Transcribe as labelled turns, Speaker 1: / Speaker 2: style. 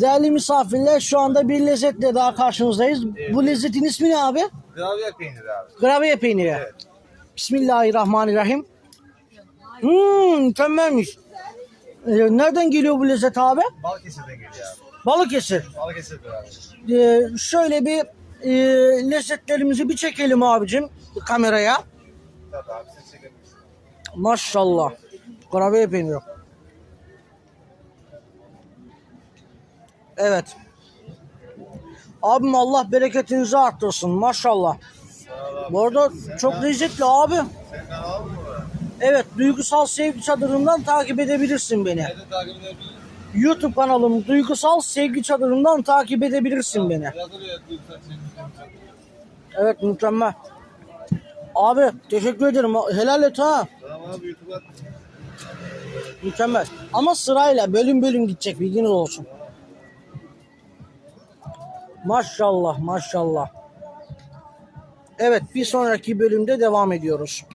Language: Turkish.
Speaker 1: değerli misafirler şu anda bir lezzetle daha karşınızdayız. Bu lezzetin ismi ne abi?
Speaker 2: Gravya peyniri abi.
Speaker 1: Gravye peyniri.
Speaker 2: Evet.
Speaker 1: Bismillahirrahmanirrahim. Hmm, mükemmelmiş. Ee, nereden geliyor bu lezzet abi?
Speaker 2: Balıkesir'den geliyor abi.
Speaker 1: Balıkesir.
Speaker 2: Balıkesir'den abi.
Speaker 1: Ee, şöyle bir e, lezzetlerimizi bir çekelim abicim kameraya.
Speaker 2: Tabii abi siz çekebilirsiniz.
Speaker 1: Maşallah. Gravye peyniri. Evet. Abim Allah bereketinizi arttırsın maşallah. Bu arada çok lezzetli abi. Evet Duygusal Sevgi Çadırı'ndan takip edebilirsin beni.
Speaker 2: Nerede takip edebiliriz?
Speaker 1: YouTube kanalım Duygusal Sevgi Çadırı'ndan takip edebilirsin beni. Evet mükemmel. Abi teşekkür ederim. Helal et ha.
Speaker 2: Tamam abi YouTube'a
Speaker 1: Mükemmel. Ama sırayla bölüm bölüm gidecek bilginiz olsun. Maşallah maşallah. Evet bir sonraki bölümde devam ediyoruz.